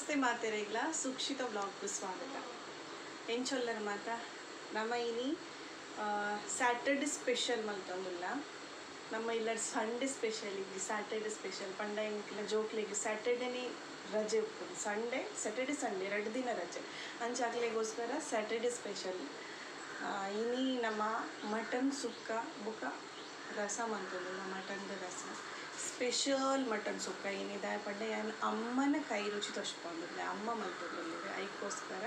ನಮಸ್ತೆ ಮಾತೆರೆಗ್ಲ, ಸುಕ್ಷಿತ ಬ್ಲಾಗ್ಗೂ ಸ್ವಾಗತ. ಎಂಚೊಲ್ಲರ ಮಾತ? ನಮ್ಮ ಇನಿ ಸ್ಯಾಟರ್ಡೆ ಸ್ಪೆಷಲ್ ಮಲ್ತೊಂದುಲ್ಲ ನಮ್ಮ ಇಲ್ಲ ಸಂಡೇ ಸ್ಪೆಷಲ್ ಇಲ್ಲಿ ಸ್ಯಾಟರ್ಡೆ ಸ್ಪೆಷಲ್ ಪಂಡ ಇಂಕ್ಲ ಜೋಕ್ಲಿಗೆ ಸ್ಯಾಟರ್ಡೇನೇ ರಜೆ ಉಪ್ಪುದು ಸಂಡೇ ಸ್ಯಾಟರ್ಡೆ ಸಂಡೇ ಎರಡು ದಿನ ರಜೆ. ಅಂಚಾಕ್ಲೆಗೋಸ್ಕರ ಸ್ಯಾಟರ್ಡೆ ಸ್ಪೆಷಲ್ ಇನಿ ನಮ್ಮ ಮಟನ್ ಸುಕ್ಕ, ಬುಕ ರಸ ಮಂತೊಂದುಲ್ಲ ಮಟನ್ದ ರಸ. ಸ್ಪೆಷಲ್ ಮಟನ್ ಸುಕ್ಕ ಏನಿದೆ? ಪಡ್ಡೆ ಯಾನ್ ಅಮ್ಮನ ಕೈ ರುಚಿ ತೋರಿಸ್ಕೊಂಡಿದ್ದೆ ಅಮ್ಮ ಮಲ್ತೊಂದಿದೆ ಅದಕ್ಕೋಸ್ಕರ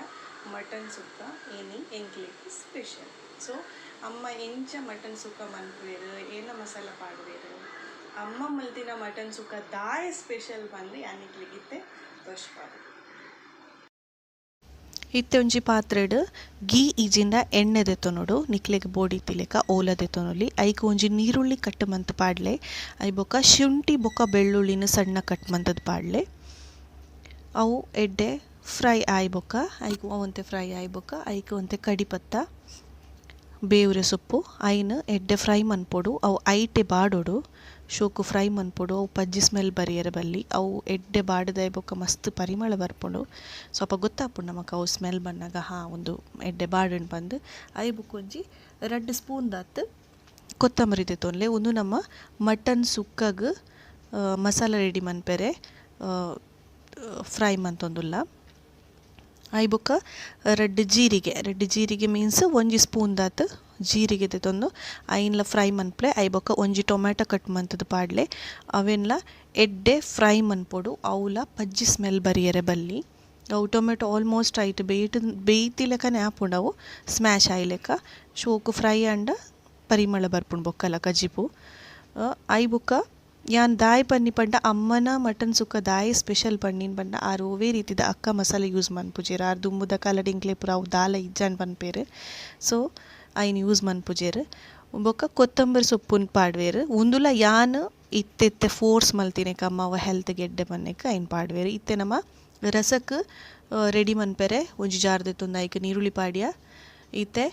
ಮಟನ್ ಸುಕ್ಕ ಏನಿ ಎಂಕ್ಲಿಕ್ಕೆ ಸ್ಪೆಷಲ್. ಸೊ ಅಮ್ಮ ಎಂಚ ಮಟನ್ ಸುಕ್ಕ ಮಲ್ಪೇರು ಏನ ಮಸಾಲ ಪಾಡುವೇರು ಅಮ್ಮ ಮಲ್ತಿನ ಮಟನ್ ಸುಕ್ಕ ದಾಯ ಸ್ಪೆಷಲ್ ಬಂದು ಯಾನಿಕ್ಲಿಗಿತ್ತೆ ತೋರಿಸ್ಪಾಡು ಇತ್ತೆ ಒಂಜಿ ಪಾತ್ರೆಡ್ ಗೀ ಈಜಿಂದ ಎಣ್ಣೆ ದೆತ್ತೊನೊಡು ನಿಕ್ಲೆಗ್ ಬೋಡಿ ತಿಲೆಕ ಓಲ ದೆತ್ತೊನೊಲಿ ಐಕ್ ಒಂಜಿ ನೀರುಳ್ಳಿ ಕಟ್ ಮಂತ್ ಪಾಡ್ಲೆ. ಐ ಬೊಕ ಶುಂಠಿ, ಬೊಕ ಬೆಳ್ಳುಳ್ಳಿನ ಸಣ್ಣ ಕಟ್ ಮಂತದ್ ಪಾಡ್ಲೆ. ಅವು ಎಡ್ಡೆ ಫ್ರೈ ಆಯ್ ಬೊಕ, ಐಕ್ ಅವಂತೆ ಫ್ರೈ ಆಯ್ ಬೊಕ, ಐಕ್ ಒಂತೆ ಕಡಿಪತ್ತ ಬೇವ್ರೆ ಸೊಪ್ಪು, ಐನ್ ಎಡ್ಡೆ ಫ್ರೈ ಮನ್ಪೊಡು ಅವು ಐಟೆ ಬಾಡೋಡು. ಶೋಕು ಫ್ರೈ ಮನ್ಪೊಡು, ಅವು ಪಜ್ಜಿ ಸ್ಮೆಲ್ ಬರಿಯರ ಬಲ್ಲಿ, ಅವು ಎಡ್ಡೆ ಬಾಡದ ಬೊಕ ಮಸ್ತ್ ಪರಿಮಳ ಬರ್ಪುಂಡು. ಸ್ವಲ್ಪ ಗೊತ್ತಾಪುಂಡು ನಮಕ್ ಅವು ಸ್ಮೆಲ್ ಬನ್ನಾಗ ಹಾ, ಒಂದು ಎಡ್ಡೆ ಬಾಡನ್ ಬಂದು ಐ ಬುಕ್ ಒಂಜಿ ರಡ್ಡ್ ಸ್ಪೂನ್ ದಾತ್ ಕೊತ್ತಂಬರಿ ತೊನ್ಲೆ. ಒಂದು ನಮ್ಮ ಮಟನ್ ಸುಕ್ಕಗ್ ಮಸಾಲ ರೆಡಿ ಮನ್ಪೆರೆ ಫ್ರೈ ಮಂತೊಂದುಲ್ಲ ಐ ಬೊಕ ರಡ್ಡ್ ಜೀರಿಗೆ ರಡ್ಡ್ ಜೀರಿಗೆ ಮೀನ್ಸ್ ಒಂಜಿ ಸ್ಪೂನ್ ದಾತ್ ಜೀರಿಗೆ ತೊಂದು, ಐನ್ಲ ಫ್ರೈ ಮನ್ಪ್ಲೆ ಐ ಬೊಕ ಒಂಜಿ ಟೊಮ್ಯಾಟೊ ಕಟ್ ಮಂತದ ಪಾಡ್ಲೆ. ಅವೆನ್ಲ ಎಡ್ಡೆ ಫ್ರೈ ಮನ್ಪೊಡು, ಅವುಲ ಪಜ್ಜಿ ಸ್ಮೆಲ್ ಬರಿಯರೆ ಬಲ್ಲಿ. ಅವು ಟೊಮೆಟೊ ಆಲ್ಮೋಸ್ಟ್ ಐಟ್ ಬೇಯ್ತು ಬೇಯ್ತಿಲೆಕನೆ ಆಪುಂಡು ಅವು ಸ್ಮ್ಯಾಶ್ ಆಯ್ಲೆಕ ಶೋಕು ಫ್ರೈ ಆಂಡ ಪರಿಮಳ ಬರ್ಪುಂಡು ಬೊಕ್ಕಲ ಕಜಿಪು. ಐ ಬೊಕ ಯಾನ್ ದಾಯ್ ಪನ್ನಿ ಪಂಡ ಅಮ್ಮನ ಮಟನ್ ಸುಕ್ಕ ದಾಯ್ ಸ್ಪೆಷಲ್ ಪನ್ನಿನ್ ಪಂಡ ಆರ್ ಒವೆ ರೀತಿದ ಅಕ್ಕ ಮಸಾಲೆ ಯೂಸ್ ಮನ್ಪುಜೇರ್ ಆರ್ ದುಂಬುದ ಕಲಡಿಂಕ್ಲೆ ಪುರ ಅವು ದಾಲ ಇಜ್ಜಾನ್ ಪನ್ಪೇರ್ ಸೊ, ಐನ್ ಯೂಸ್ ಮನ್ಪುಜೇರು ಬೊಕ ಕೊತ್ತಂಬರಿ ಸೊಪ್ಪುನ್ ಪಾಡ್ವೇರು. ಉಂದುಲ ಯಾನ್ ಇತ್ತೆತ್ತೆ ಫೋರ್ಸ್ ಮಲ್ತಿನೆಕ ಅಮ್ಮ ಅವ ಹೆಲ್ತ್ ಗೆಡ್ಡೆ ಬನ್ನೆಕ ಐನ್ ಪಾಡ್ವೇರು. ಇತ್ತೆ ನಮ್ಮ ರಸಕ್ ರೆಡಿ ಮನ್ಪೆರೆ ಒಂಜಿ ಜಾರ್ ದೆತ್ತೊಂದು ಐಕ್ ನೀರುಳ್ಳಿ ಪಾಡ್ಯ. ಇತ್ತೆ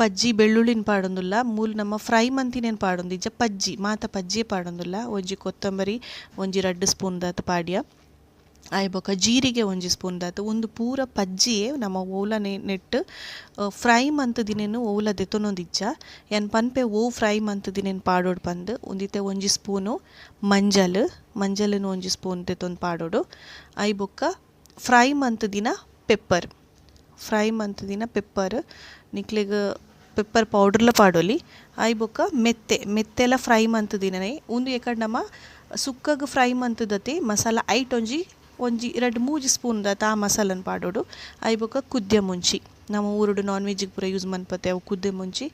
ಪಜ್ಜಿ ಬೆಳ್ಳುಳ್ಳಿನ ಪಾಡೊಂದುಲ್ಲ, ಮೂಲ ನಮ್ಮ ಫ್ರೈ ಮಂತಿನೇನು ಪಾಡೊಂದು, ಇಜ್ಜ ಪಜ್ಜಿ, ಮಾತ ಪಜ್ಜಿ ಪಾಡೊಂದುಲ್ಲ. ಒಂಜಿ ಕೊತ್ತಂಬರಿ, ಒಂಜಿ ರಡ್ಡ್ ಸ್ಪೂನ್ ದಾತ ಪಾಡ್ಯ. ಆಯ್ ಬೊಕ ಜೀರಿಗೆ ಒಂಜಿ ಸ್ಪೂನ್ ದಾತ. ಒಂದು ಪೂರ ಪಜ್ಜಿಯೇ ನಮ್ಮ ಓಲ ನೆಟ್ಟು ನೆಟ್ ಫ್ರೈ ಮಂತದಿನೇನು ಓಲ ದೆತ್ತೊನೊಂದಿಜ್ಜ ಎನ್ ಪನ್ಪೆ ಓ ಫ್ರೈ ಮಂತದಿನೇನು ಪಾಡೋಡು ಪಂದ್. ಒಂದಿತ್ತೆ ಒಂಜಿ ಸ್ಪೂನು ಮಂಜಲ್, ಮಂಜಲನು ಒಂಜಿ ಸ್ಪೂನ್ ದೆತ್ತೊಂದು ಪಾಡೋಡು. ಐ ಬೊಕ್ಕ ಫ್ರೈ ಮಂತದಿನ ಪೆಪ್ಪರ್. ಫ್ರೈ ಮಂತದಿನ ಪೆಪ್ಪರ್. ನಿಕ್ಲೆಗ್ ಪೆಪ್ಪರ್ ಪೌಡರ್ಲ ಪಾಡೊಲಿ. ಐ ಬೊಕ್ಕ ಮೆತ್ತೆ, ಮೆತ್ತೆಲ ಫ್ರೈ ಮಂತದಿನನೆ ಉಂದು ಏಕಡ್ ನಮ್ಮ ಸುಕ್ಕಗ್ ಫ್ರೈ ಮಂತದತೆ ಮಸಾಲ ಐಟ್ ಒಂಜಿ ಒಂಜಿ ಎರಡು ಮೂಜಿ ಸ್ಪೂನ್ ದತ್ತ ಆ ಮಸಾಲನ್ ಪಾಡೋಡು. ಐ ಬೊಕ್ಕ ಕುದ್ಯ ಮುಂಚಿ. ನಮ್ಮ ಊರುಡು ನಾನ್ ವೆಜ್ಜಿಗೆ ಪೂರ ಯೂಸ್ ಮನ್ಪತ್ತೆ ಅವು ಕುದ್ದೆ ಮುಂಚಿ.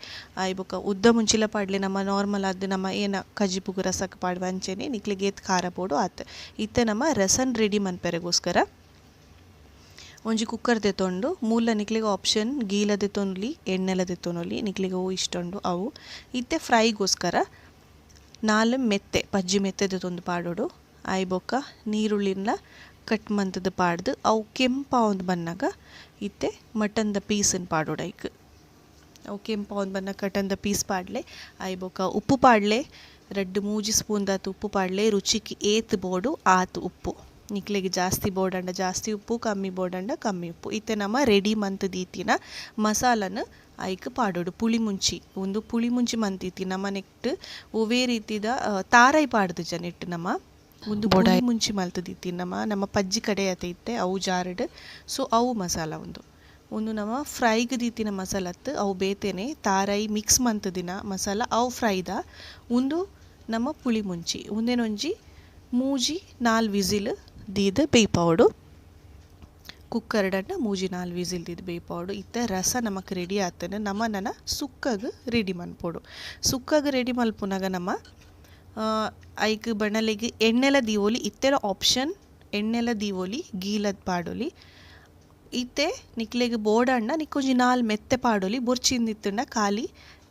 ಆಯ್ ಬೊಕ್ಕ ಉದ್ದ ಮುಂಚಿಲ ಪಾಡ್ಲೆ ನಮ್ಮ ನಾರ್ಮಲ್ ಆದ ನಮ್ಮ ಏನ ಕಜಿಪುಗು ರಸಕ್ಕೆ ಪಾಡುವ ಅಂಚೆನೆ, ನಿಕ್ಲಿಗೆ ಏತ್ ಖಾರ ಪೋಡು ಆತ. ಇತ್ತೆ ನಮ್ಮ ರಸನ್ ರೆಡಿ ಮನ್ಪೆರೆಗೋಸ್ಕರ. ಒಂಜಿ ಕುಕ್ಕರ್ ದೆತ್ತೊಂಡು ಮೂಲ ನಿಕ್ಲಿಗೆ ಆಪ್ಷನ್ ಗೀಲ ತೆತ್ತೊನ್ಲಿ ಎಣ್ಣೆಲ ದೆತ್ತೊನೊಲಿ ನಿಕ್ಲಿಗೆ ಅವು ಇಷ್ಟೊಂಡು ಅವು. ಇತ್ತೆ ಫ್ರೈಗೋಸ್ಕರ ನಾಲ್ ಮೆತ್ತೆ, ಪಜ್ಜಿ ಮೆತ್ತೆ ತೆತ್ತೊಂದು ಪಾಡೋಡು. ಆಯ್ ಬೊಕ್ಕ ನೀರುಳ್ಳಿನ ಕಟ್ ಮಂತದ ಪಾಡ್ದು, ಅವು ಕೆಂಪ ಒಂದು ಬನ್ನಾಗ ಇತ್ತೆ ಮಟನ್ದ ಪೀಸನ್ ಪಾಡೋಡು ಐಕ್. ಅವು ಕೆಂಪ ಒಂದು ಬನ್ನ ದ ಪೀಸ್ ಪಾಡ್ಲೆ ಆಯ್ ಬೊಕ್ಕ ಉಪ್ಪು ಪಾಡ್ಲೆ, ರಡ್ಡ್ ಮೂಜಿ ಸ್ಪೂನ್ ದಾತು ಉಪ್ಪು ಪಾಡ್ಲೆ, ರುಚಿಕ್ ಏತ್ ಬೋಡು ಆತು ಉಪ್ಪು. ನಿಕ್ಲೆಗೆ ಜಾಸ್ತಿ ಬೋಡಂಡ ಜಾಸ್ತಿ ಉಪ್ಪು ಕಮ್ಮಿ ಬೋಡಂಡ ಕಮ್ಮಿ ಉಪ್ಪು. ಇತ್ತೆ ನಮ್ಮ ರೆಡಿ ಮಂತ್ ದೀತಿನ ಮಸಾಲನ ಐಕ್ ಪಾಡೋಡು ಪುಳಿ ಮುಂಚಿ ಒಂದು ಪುಳಿ ಮುಂಚಿ ಮಂತೀತಿ ನಮ್ಮ ನೆಕ್ಟ್ ಒವೇ ರೀತಿದ ತಾರಾಯಿ ತಾರೈ ಪಾಡ್ದು ಜನ ನೆಟ್ ನಮ್ಮ ಒಂದು ಬೊಡಾಯಿ. ಮುಂಚಿ ಮಲ್ತದಿತ್ತಿ ನಮ್ಮ ನಮ್ಮ ಪಜ್ಜಿ ಕಡೆ ಅತ ಇತ್ತೆ ಅವು ಜಾರಡ್. ಸೊ ಅವು ಮಸಾಲ ಒಂದು. ಒಂದು ನಮ್ಮ ಫ್ರೈಗ್ ದೀತಿನ ಮಸಾಲತ್ ಅವು ಬೇತೇನೆ ತಾರೈ ಮಿಕ್ಸ್ ಮಂತದಿನ ಮಸಾಲ ಅವು ಫ್ರೈದ. ಒಂದು ನಮ್ಮ ಪುಳಿ ಮುಂಚಿ ಒಂದೇನೊಂಜಿ? ಮೂಜಿ ನಾಲ್ ವಿಸಿಲ್ ದೀದ್ ಬೇಯ್ಪಾವಡು ಕುಕ್ಕರ್ಡನ್ನ ಮೂಜಿ ನಾಲ್ಕು ವಿಸಿಲ್ ದೀದ್ ಬೇಯ್ಪಾವಡು ಇತ್ತ ರಸ ನಮಕ್ ರೆಡಿ ಆತನ ನಮ್ಮ ನನ್ನ ಸುಕ್ಕಾಗ ರೆಡಿ ಮನ್ಪೋಡು ಸುಕ್ಕಾಗ ರೆಡಿ ಮಲ್ಪುನಾಗ ನಮ್ಮ ಐಕ್ ಬಣ್ಣಲಿಗೆ ಎಣ್ಣೆಲ ದೀವೋಲಿ ಇತ್ತೆರ ಆಪ್ಷನ್ ಎಣ್ಣೆಲ ದೀವೋಲಿ, ಗೀಲದ ಪಾಡೋಲಿ, ಇತ್ತೆ ನಿಕ್ಲೆಗ್ ಬೋಡಣ್ಣ ನಿಕ್ಕೊಂಜಿ ನಾಲ್ ಮೆತ್ತೆ ಪಾಡೋಲಿ ಬುರ್ಚಿಂದಿತ್ತಣ್ಣ ಖಾಲಿ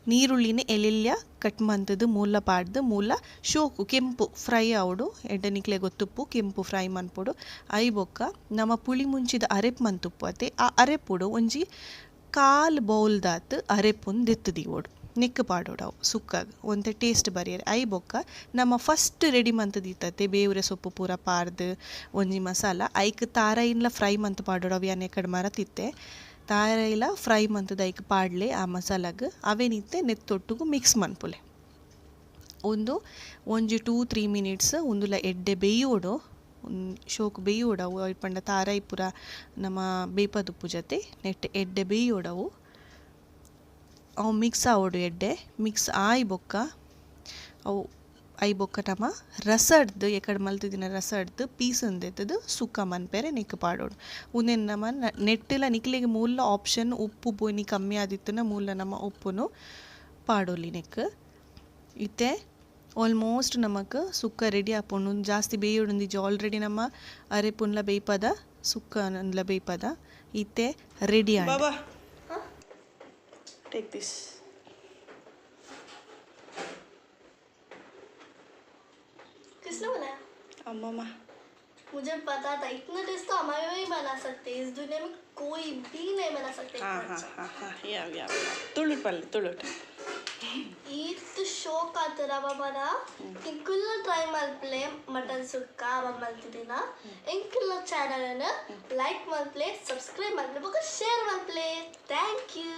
ನೀರುಳ್ಳಿನ ಎಲೆಲ್ಯ ಕಟ್ ಮಂತದ್ದು ಮೂಲ ಪಾಡ್ದು, ಮೂಲ ಶೋಕು, ಕೆಂಪು ಫ್ರೈ ಆವಡು ಎಡ್ಡೆ ನಿಕ್ಲೆ ಗೊತ್ತುಪ್ಪು, ಕೆಂಪು ಫ್ರೈ ಮನ್ಪುಡು ಐ ಬೊಕ್ಕ ನಮ್ಮ ಪುಳಿ ಮುಂಚಿದ ಅರೆಪ್ ಮಂತುಪ್ಪು ಅತ್ತೆ. ಆ ಅರೆಪುಡು ಒಂಜಿ ಕಾಲು ಬೌಲ್ದಾತ್ ಅರೆಪುನ್ ದೆತ್ತು ದೀವೋಡು ನಿಕ್ಕ ಪಾಡೋಡವು ಸುಕ್ಕಾಗ. ಒಂದು ಟೇಸ್ಟ್ ಬರಿಯರೆ. ಐ ಬೊಕ್ಕ ನಮ್ಮ ಫಸ್ಟ್ ರೆಡಿ ಮಂತದಿತ್ತತೆ ಬೇವ್ರೆ ಸೊಪ್ಪು ಪೂರ ಪಾರ್ದು ಒಂಜಿ ಮಸಾಲ, ಐಕ್ ತಾರಾಯಿನ್ಲ ಫ್ರೈ ಮಂತ್ ಪಾಡೋಡವು ಯಾನೆ ಕಡೆ ಮರ ತಾರಾಯಿಲ ಫ್ರೈ ಮಂತದ ಐಕ್ ಪಾಡ್ಲೆ, ಆ ಮಸಾಲಾಗ. ಅವೇನಿತ್ತೆ ನೆತ್ತೊಟ್ಟುಗು ಮಿಕ್ಸ್ ಮನ್ಪುಲೆ. ಒಂದು, ಒಂಜಿ ಟೂ ತ್ರೀ ಮಿನಿಟ್ಸ್ ಉಂದುಲ ಎಡ್ಡೆ ಬೇಯೋಡು ಶೋಕ್ ಬೇಯೋಡವು ಪಂಡ ತಾರಾಯಿ ಪೂರ ನಮ್ಮ ಬೇಪದುಪ್ಪು ಜೊತೆ ನೆಟ್ ಎಡ್ಡೆ ಬೇಯೋಡವು. ಅವು ಮಿಕ್ಸ್ ಆವಡು ಎಡ್ಡೆ ಮಿಕ್ಸ್ ಆಯ್ ಬೊಕ್ಕ. ಅವು ಐ ಬೊಕ್ಕ ನಮ ರಸಡ್ದು ಎಕಡೆ ರಸ ಅಡ್ದು ಪೀಸ್ ಎತ್ತದು ಸುಕ್ಕ ಮನ್ಪೆರೆ ನಿಕ್ ಪಾಡೋಡು ಉಂದೆನ್ ನಮ್ಮ ನ- ನೆಟ್ಟಿಲ ನಿಕ್ಲಿಗೆ ಮೂಲ ಆಪ್ಷನ್ ಉಪ್ಪು ಬೋನಿ ಕಮ್ಮಿ ಆದಿತ್ತುನ ಮೂಲ ನಮ್ಮ ಉಪ್ಪುನು ಪಾಡೋಲಿ ನೆಕ್. ಇತ್ತೆ ಆಲ್ಮೋಸ್ಟ್ ನಮಕ್ ಸುಕ್ಕ ರೆಡಿ ಆಪುಂಡು. ಜಾಸ್ತಿ ಬೇಯೋಡುಂದಿಜ್ಜಿ ಆಲ್ರೆಡಿ ನಮ್ಮ ಅರೆ ಪುನ್ಲ ಬೇಯ್ಪದ ಸುಕ್ಕ ಬೇಯ್ಪದ ಇತ್ತೆ ರೆಡಿ ಆಂಡ್. ಟೇಕ್ ದಿಸ್ किसने बनाया ಅಮ್ಮಮ್ಮ मुझे पता था इतना टेस्ट तो हमारे में ही बना सकते हैं इस दुनिया में कोई भी नहीं बना सकते इतना ಹಾಂ ಹಾಂ अच्छा। ಹಾಂ ಹಾಂ ಯಾವ ಯಾವ ತುಳುಟ್ ಪಲ್ಲೆ ತುಳುಟ್ ಇದು ಶೋಕ್ ಆತರವ ಮರ ಇಂಕುಲ್ಲ ಟ್ರೈ ಮಲ್ಪ್ಲೆ ಮಟನ್ ಸುಕ್ಕ ಅವ ಮಲ್ತಿದಿನ ಇಂಕುಲ್ಲ ಚಾನಲ್ ಲೈಕ್ ಮಲ್ಪ್ಲೆ ಸಬ್ಸ್ಕ್ರೈಬ್ ಮಲ್ಪ್ಲೆ ಬೊಕ ಶೇರ್ ಮಲ್ಪ್ಲೆ ಥ್ಯಾಂಕ್ ಯು